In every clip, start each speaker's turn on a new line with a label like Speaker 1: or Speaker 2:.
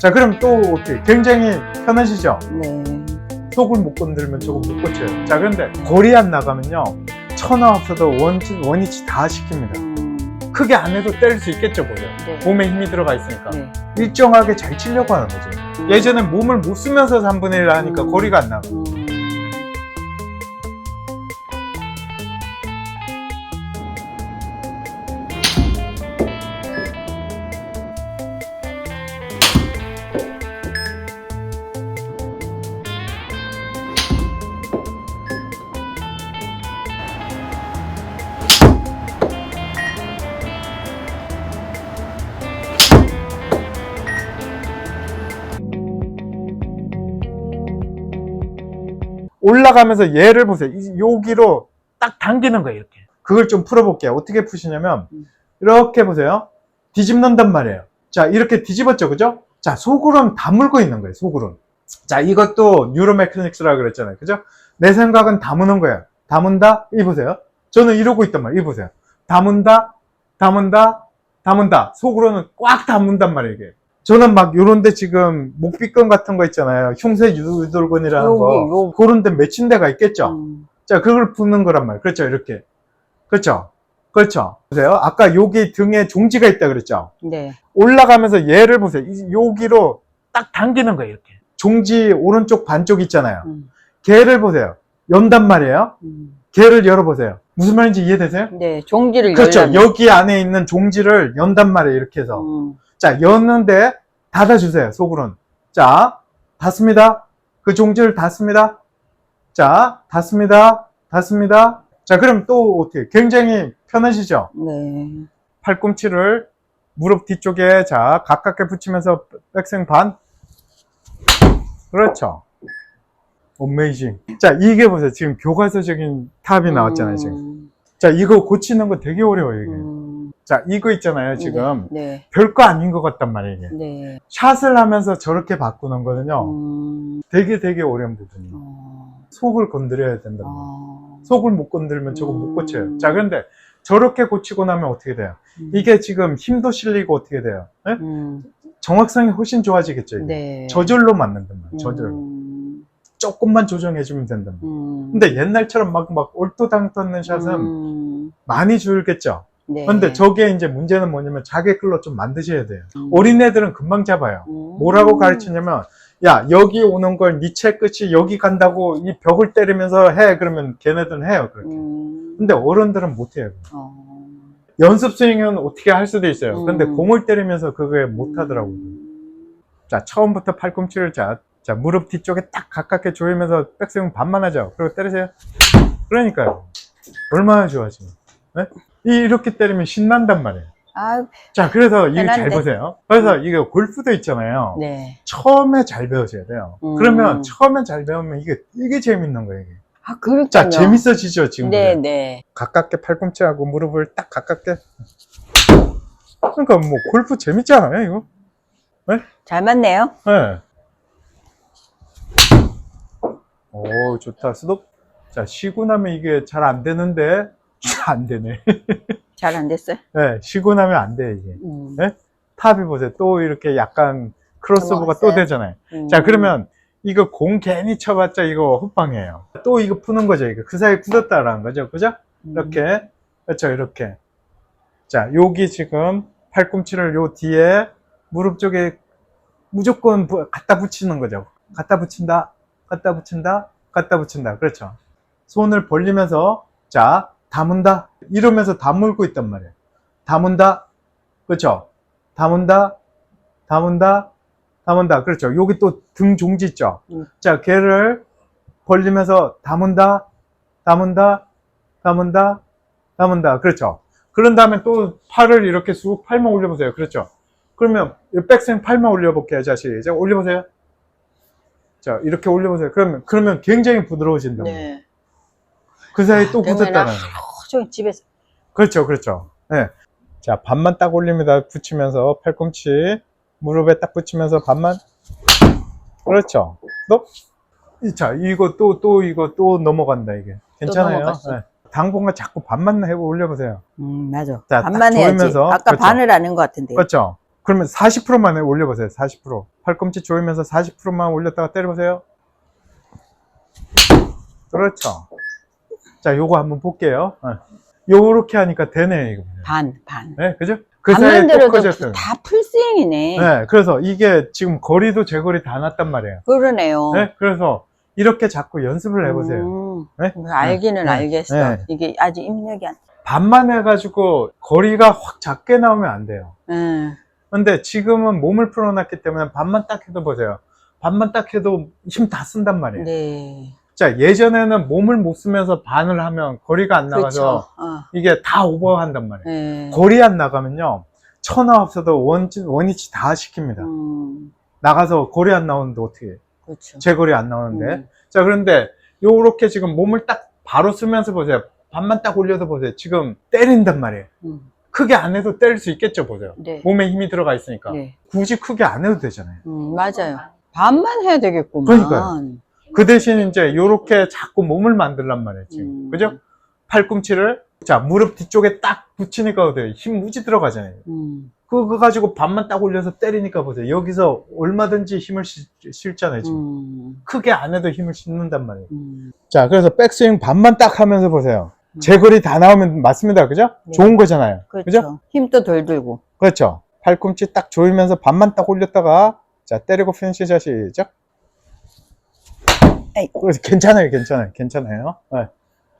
Speaker 1: 자, 그럼 또 어떻게? 굉장히 편하시죠?
Speaker 2: 네.
Speaker 1: 속을 못 건들면 저거 못 고쳐요. 자, 그런데 골이 안 나가면요. 천하 없어도 원치, 원위치 다 시킵니다.
Speaker 2: 음,
Speaker 1: 크게 안 해도 때릴 수 있겠죠, 보죠.
Speaker 2: 네.
Speaker 1: 몸에 힘이 들어가 있으니까.
Speaker 2: 네.
Speaker 1: 일정하게 잘 치려고 하는 거죠.
Speaker 2: 음,
Speaker 1: 예전에 몸을 못 쓰면서 3분의 1 하니까
Speaker 2: 음.
Speaker 1: 거리가 안 나가. 올라가면서 얘를 보세요. 이- 여기로 딱 당기는 거예요, 이렇게. 그걸 좀 풀어볼게요. 어떻게 푸시냐면,
Speaker 2: 음.
Speaker 1: 이렇게 보세요. 뒤집는단 말이에요. 자, 이렇게 뒤집었죠, 그죠? 자, 속으로는 다 물고 있는 거예요, 속으로는. 자, 이것도 뉴로메카닉스라 그랬잖아요, 그죠? 내 생각은 담으는 거예요. 담은다? 이 보세요. 저는 이러고 있단 말이에요, 이 보세요. 담은다, 담은다, 담은다. 속으로는 꽉 담는단 말이에요, 이게. 저는 막 요런데 지금 목비권 같은 거 있잖아요. 흉쇄 유돌근이라는 거.
Speaker 2: 요-
Speaker 1: 그런 데 맺힌 데가 있겠죠.
Speaker 2: 음,
Speaker 1: 자, 그걸 푸는 거란 말이에요. 그렇죠. 이렇게. 그렇죠. 그렇죠. 보세요. 아까 여기 등에 종지가 있다 그랬죠.
Speaker 2: 네.
Speaker 1: 올라가면서 얘를 보세요. 이- 여기로 딱 당기는 거예요. 이렇게. 종지 오른쪽 반쪽 있잖아요.
Speaker 2: 음,
Speaker 1: 걔를 보세요. 연단 말이에요.
Speaker 2: 음.
Speaker 1: 걔를 열어보세요. 무슨 말인지 이해되세요?
Speaker 2: 네. 종지를
Speaker 1: 그렇죠.
Speaker 2: 열려면-
Speaker 1: 여기 안에 있는 종지를 연단 말이에요. 이렇게 해서.
Speaker 2: 음,
Speaker 1: 자, 였는데 닫아주세요. 속으로는. 자, 닫습니다. 그 종지를 닫습니다. 자, 닫습니다. 닫습니다. 자, 그럼 또 어떻게? 굉장히 편하시죠?
Speaker 2: 네.
Speaker 1: 팔꿈치를 무릎 뒤쪽에 자, 가깝게 붙이면서 백스윙 반. 그렇죠. 어메이징. 자, 이게 보세요. 지금 교과서적인 탑이 나왔잖아요, 지금.
Speaker 2: 음,
Speaker 1: 자, 이거 고치는 거 되게 어려워요, 이게.
Speaker 2: 음,
Speaker 1: 자, 이거 있잖아요, 지금.
Speaker 2: 네.
Speaker 1: 별거 아닌 것 같단 말이에요.
Speaker 2: 네.
Speaker 1: 샷을 하면서 저렇게 바꾸는 거는요,
Speaker 2: 음,
Speaker 1: 되게 되게 어려운 부분이에요.
Speaker 2: 어,
Speaker 1: 속을 건드려야 된다. 고
Speaker 2: 어,
Speaker 1: 속을 못 건들면 저거 못
Speaker 2: 음.
Speaker 1: 고쳐요. 자, 그런데 저렇게 고치고 나면 어떻게 돼요?
Speaker 2: 음,
Speaker 1: 이게 지금 힘도 실리고 어떻게 돼요? 예?
Speaker 2: 음,
Speaker 1: 정확성이 훨씬 좋아지겠죠. 이게.
Speaker 2: 네.
Speaker 1: 저절로 맞는단 말이에요. 저절로.
Speaker 2: 음,
Speaker 1: 조금만 조정해주면 된단 말이에요.
Speaker 2: 음,
Speaker 1: 근데 옛날처럼 막, 막 올도당 떴는 샷은
Speaker 2: 음,
Speaker 1: 많이 줄겠죠.
Speaker 2: 네.
Speaker 1: 근데 저게 이제 문제는 뭐냐면 자기 끌로 좀 만드셔야 돼요.
Speaker 2: 음,
Speaker 1: 어린애들은 금방 잡아요.
Speaker 2: 음,
Speaker 1: 뭐라고 가르치냐면 야 여기 오는 걸니채 끝이 여기 간다고 이 벽을 때리면서 해 그러면 걔네들은 해요 그렇게.
Speaker 2: 음,
Speaker 1: 근데 어른들은 못 해요.
Speaker 2: 어,
Speaker 1: 연습 스윙은 어떻게 할 수도 있어요. 근데
Speaker 2: 음.
Speaker 1: 공을 때리면서 그게 못 하더라고요.
Speaker 2: 음,
Speaker 1: 자 처음부터 팔꿈치를 자, 자 무릎 뒤쪽에 딱 가깝게 조이면서 백스윙 반만 하죠. 그리고 때리세요. 그러니까요. 얼마나 좋아지면 네? 이- 이렇게 때리면 신난단 말이에요
Speaker 2: 아,
Speaker 1: 자 그래서 이거 잘. 보세요 그래서 이게 골프도 있잖아요
Speaker 2: 네.
Speaker 1: 처음에 잘 배우셔야 돼요.
Speaker 2: 음.
Speaker 1: 그러면 처음에 잘 배우면 이게 이게 재밌는 거예요. 이게.
Speaker 2: 아, 그러니까요.
Speaker 1: 자 재밌어지죠 지금.
Speaker 2: 네. 네.
Speaker 1: 가깝게 팔꿈치하고 무릎을 딱 가깝게. 그러니까 뭐 골프 재밌잖아요 이거.
Speaker 2: 잘 맞네요.
Speaker 1: 네. 오 좋다 스톱. 자 쉬고 나면 이게 잘 안 되는데 안 되네.
Speaker 2: 잘 안 됐어요.
Speaker 1: 네 쉬고 나면 안 돼 이게.
Speaker 2: 음,
Speaker 1: 네? 탑이 보세요 또 이렇게 약간 크로스오버가 또? 되잖아요.
Speaker 2: 음.
Speaker 1: 자 그러면 이거 공 괜히 쳐봤자 이거 헛방이에요 또 이거 푸는 거죠 이거 그 사이에 굳었다라는 거죠 그죠
Speaker 2: 음,
Speaker 1: 이렇게 그렇죠 이렇게 자 여기 지금 팔꿈치를 요 뒤에 무릎 쪽에 무조건 부- 갖다 붙이는 거죠 갖다 붙인다 갖다 붙인다 갖다 붙인다 그렇죠 손을 벌리면서 자 담은다? 이러면서 다물고 있단 말이에요 담은다? 그렇죠 담은다? 담은다? 담은다. 그렇죠. 여기 또 등 종지 있죠?
Speaker 2: 음.
Speaker 1: 자 걔를 벌리면서 담은다? 담은다? 담은다? 담은다. 그렇죠. 그런 다음에 또 팔을 이렇게 쑥 팔만 올려보세요. 그렇죠. 그러면 이 백스윙 팔만 올려볼게요 자 시작 올려보세요. 자 이렇게 올려보세요. 그러면 그러면 굉장히 부드러워진다.
Speaker 2: 네.
Speaker 1: 그 사이에 또
Speaker 2: 그러면
Speaker 1: 굳었다는
Speaker 2: 하루
Speaker 1: 거예요
Speaker 2: 집에서
Speaker 1: 그렇죠, 그렇죠. 네. 자, 반만 딱 올립니다. 붙이면서 팔꿈치 무릎에 딱 붙이면서 반만. 그렇죠. 너? 이- 자, 이거 또, 또, 이거 또 넘어간다, 이게. 괜찮아요. 네. 당분간 자꾸 반만 해보 올려보세요.
Speaker 2: 음, 맞아.
Speaker 1: 자,
Speaker 2: 반만
Speaker 1: 딱
Speaker 2: 해야지. 아까
Speaker 1: 그렇죠.
Speaker 2: 반을 하는 것 같은데.
Speaker 1: 그렇죠. 그러면 40%만 올려보세요. 40%. 팔꿈치 조이면서 40%만 올렸다가 때려보세요. 그렇죠. 자, 요거 한번 볼게요. 어. 요렇게 하니까 되네, 이거.
Speaker 2: 반, 반.
Speaker 1: 네, 그죠? 그 사이에 또 커졌어요.
Speaker 2: 다 풀스윙이네.
Speaker 1: 네, 그래서 이게 지금 거리도 제 거리 다 났단 말이에요.
Speaker 2: 그러네요.
Speaker 1: 네, 그래서 이렇게 자꾸 연습을 해보세요.
Speaker 2: 음,
Speaker 1: 네?
Speaker 2: 알기는
Speaker 1: 네.
Speaker 2: 알겠어.
Speaker 1: 네.
Speaker 2: 이게 아직 입력이 안.
Speaker 1: 반만 해가지고 거리가 확 작게 나오면 안 돼요.
Speaker 2: 음,
Speaker 1: 근데 지금은 몸을 풀어놨기 때문에 반만 딱 해도 보세요. 반만 딱 해도 힘 다 쓴단 말이에요.
Speaker 2: 네.
Speaker 1: 자, 예전에는 몸을 못 쓰면서 반을 하면 거리가 안 나가서
Speaker 2: 그렇죠. 어,
Speaker 1: 이게 다 오버한단 말이에요.
Speaker 2: 네.
Speaker 1: 거리 안 나가면요. 천하 없어도 원, 원위치 다 시킵니다.
Speaker 2: 음,
Speaker 1: 나가서 거리 안 나오는데 어떻게 해?
Speaker 2: 그렇죠.
Speaker 1: 제 거리 안 나오는데.
Speaker 2: 음,
Speaker 1: 자, 그런데 요렇게 지금 몸을 딱 바로 쓰면서 보세요. 반만 딱 올려서 보세요. 지금 때린단 말이에요.
Speaker 2: 음,
Speaker 1: 크게 안 해도 때릴 수 있겠죠, 보세요.
Speaker 2: 네.
Speaker 1: 몸에 힘이 들어가 있으니까.
Speaker 2: 네.
Speaker 1: 굳이 크게 안 해도 되잖아요.
Speaker 2: 음, 맞아요. 반만 해야 되겠구만.
Speaker 1: 그러니까요. 그 대신 이제 요렇게 자꾸 몸을 만들란 말이에요, 지금.
Speaker 2: 음.
Speaker 1: 그죠? 팔꿈치를, 자, 무릎 뒤쪽에 딱 붙이니까 어때요? 힘 무지 들어가잖아요.
Speaker 2: 음,
Speaker 1: 그거 가지고 반만 딱 올려서 때리니까 보세요. 여기서 얼마든지 힘을 실, 실잖아요, 지금.
Speaker 2: 음,
Speaker 1: 크게 안 해도 힘을 싣는단 말이에요.
Speaker 2: 음,
Speaker 1: 자, 그래서 백스윙 반만 딱 하면서 보세요.
Speaker 2: 음.
Speaker 1: 제 거리 다 나오면 맞습니다. 그죠?
Speaker 2: 네.
Speaker 1: 좋은 거잖아요.
Speaker 2: 그렇죠.
Speaker 1: 그죠?
Speaker 2: 힘도 덜 들고.
Speaker 1: 그렇죠. 팔꿈치 딱 조이면서 반만 딱 올렸다가 자, 때리고 피니시 시작.
Speaker 2: 에이.
Speaker 1: 그래서 괜찮아요. 괜찮아요. 괜찮아요. 네.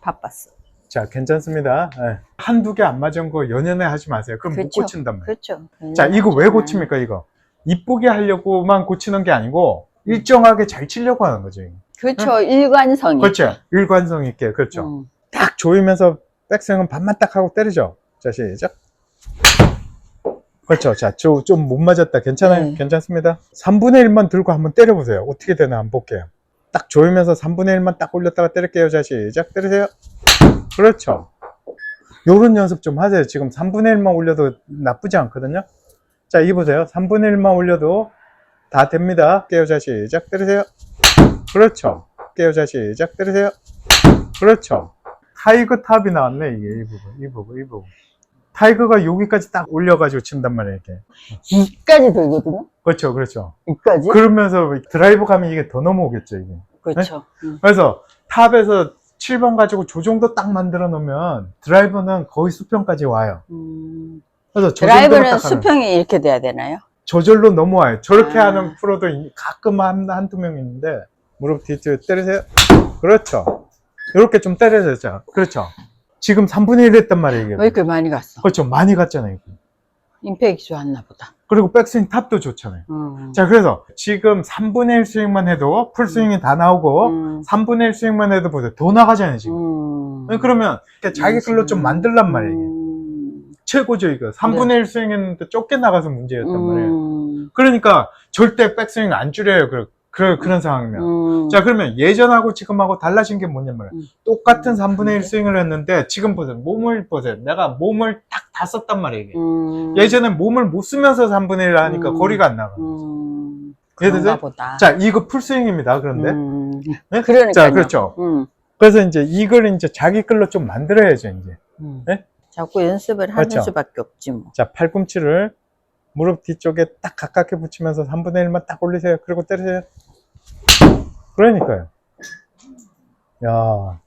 Speaker 2: 바빴어.
Speaker 1: 자, 괜찮습니다. 네. 한두 개 안 맞은 거 연연해 하지 마세요. 그럼 못
Speaker 2: 그렇죠.
Speaker 1: 고친단 말이에요.
Speaker 2: 그렇죠.
Speaker 1: 자, 이거 왜 고칩니까, 이거? 이쁘게 하려고만 고치는 게 아니고 일정하게 잘 치려고 하는 거죠. 이거.
Speaker 2: 그렇죠. 일관성이.
Speaker 1: 그렇죠. 일관성 있게. 그렇죠.
Speaker 2: 음,
Speaker 1: 딱 조이면서 백스윙은 반만 딱 하고 때리죠. 자, 시작. 그렇죠. 자, 좀못 맞았다. 괜찮아요?
Speaker 2: 네.
Speaker 1: 괜찮습니다. 3분의 1만 들고 한번 때려보세요. 어떻게 되나 한번 볼게요. 딱 조이면서 3분의 1만 딱 올렸다가 때릴게요. 자, 시작. 때리세요. 그렇죠. 요런 연습 좀 하세요. 지금 3분의 1만 올려도 나쁘지 않거든요. 자, 이 보세요. 3분의 1만 올려도 다 됩니다. 깨요. 자, 시작. 때리세요. 그렇죠. 깨요. 자, 시작. 때리세요. 그렇죠. 타이거 탑이 나왔네, 이게. 이 부분, 이 부분, 이 부분. 타이거가 여기까지 딱 올려가지고 친단 말이에요, 이렇게.
Speaker 2: 이까지 들거든요.
Speaker 1: 그렇죠, 그렇죠.
Speaker 2: 이까지.
Speaker 1: 그러면서 드라이브 가면 이게 더 넘어오겠죠, 이게.
Speaker 2: 그렇죠. 음.
Speaker 1: 그래서 탑에서 7번 가지고 조 정도 딱 만들어 놓으면 드라이버는 거의 수평까지 와요.
Speaker 2: 음.
Speaker 1: 그래서
Speaker 2: 드라이브는 수평이 이렇게 돼야 되나요?
Speaker 1: 저절로 넘어와요. 저렇게
Speaker 2: 아.
Speaker 1: 하는 프로도 이- 가끔 한, 한두 명 있는데, 무릎 뒤쪽 때리세요. 그렇죠. 이렇게 좀 때려야죠. 그렇죠. 지금 3분의 1 했단 말이에요, 이게.
Speaker 2: 왜 이렇게 많이 갔어?
Speaker 1: 그렇죠. 많이 갔잖아요. 이게.
Speaker 2: 임팩이 좋았나 보다.
Speaker 1: 그리고 백스윙 탑도 좋잖아요.
Speaker 2: 음.
Speaker 1: 자, 그래서 지금 3분의 1 스윙만 해도 풀스윙이 다 나오고,
Speaker 2: 음.
Speaker 1: 3분의 1 스윙만 해도 보세요. 더 나가잖아요, 지금.
Speaker 2: 음.
Speaker 1: 그러면 자기 걸로 좀 만들란 말이에요. 이게.
Speaker 2: 음.
Speaker 1: 최고죠, 이거. 3분의 1 스윙 했는데 좁게 나가서 문제였단 말이에요.
Speaker 2: 음.
Speaker 1: 그러니까 절대 백스윙 안 줄여요. 그, 그, 그런 상황이면.
Speaker 2: 음.
Speaker 1: 자, 그러면 예전하고 지금하고 달라진 게 뭐냐면,
Speaker 2: 음.
Speaker 1: 똑같은
Speaker 2: 음,
Speaker 1: 3분의 1
Speaker 2: 근데?
Speaker 1: 스윙을 했는데, 지금 보세요. 몸을 보세요. 내가 몸을 딱 다 썼단 말이에요. 이게.
Speaker 2: 음.
Speaker 1: 예전에 몸을 못 쓰면서 3분의 1 하니까
Speaker 2: 음.
Speaker 1: 거리가 안 나가.
Speaker 2: 음.
Speaker 1: 이해되세요?
Speaker 2: 그런가 보다.
Speaker 1: 자, 이거 풀스윙입니다. 그런데.
Speaker 2: 음.
Speaker 1: 네?
Speaker 2: 그러니까요.
Speaker 1: 자, 그렇죠.
Speaker 2: 음.
Speaker 1: 그래서 이제 이걸 이제 자기 걸로 좀 만들어야죠, 이제.
Speaker 2: 음.
Speaker 1: 네?
Speaker 2: 자꾸 연습을 하는
Speaker 1: 그렇죠.
Speaker 2: 수밖에 없지 뭐.
Speaker 1: 자, 팔꿈치를 무릎 뒤쪽에 딱 가깝게 붙이면서 3분의 1만 딱 올리세요. 그리고 때리세요. 그러니까요. 야,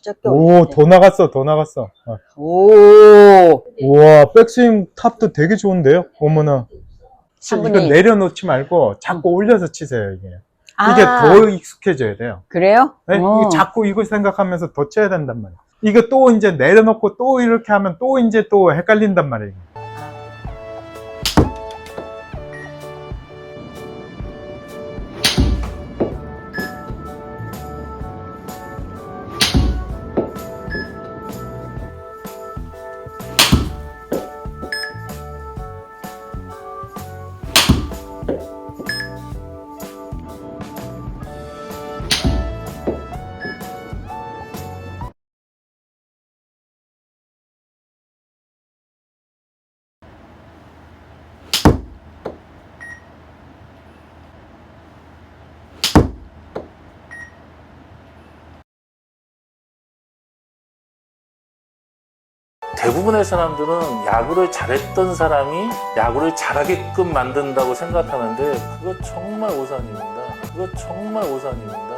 Speaker 2: 적게
Speaker 1: 오,
Speaker 2: 올려야 돼.
Speaker 1: 더 나갔어, 더 나갔어. 어.
Speaker 2: 오.
Speaker 1: 우와, 백스윙 탑도 되게 좋은데요? 어머나. 이거
Speaker 2: 3분의 1.
Speaker 1: 내려놓지 말고 자꾸 올려서 치세요, 이게.
Speaker 2: 아,
Speaker 1: 이게 더 익숙해져야 돼요.
Speaker 2: 그래요?
Speaker 1: 네?
Speaker 2: 어.
Speaker 1: 이거 자꾸 이거 생각하면서 더 쳐야 된단 말이에요. 이거 또 이제 내려놓고 또 이렇게 하면 또 이제 또 헷갈린단 말이에요.
Speaker 3: 대부분의 사람들은 야구를 잘했던 사람이 야구를 잘하게끔 만든다고 생각하는데 그거 정말 오산입니다. 그거 정말 오산입니다.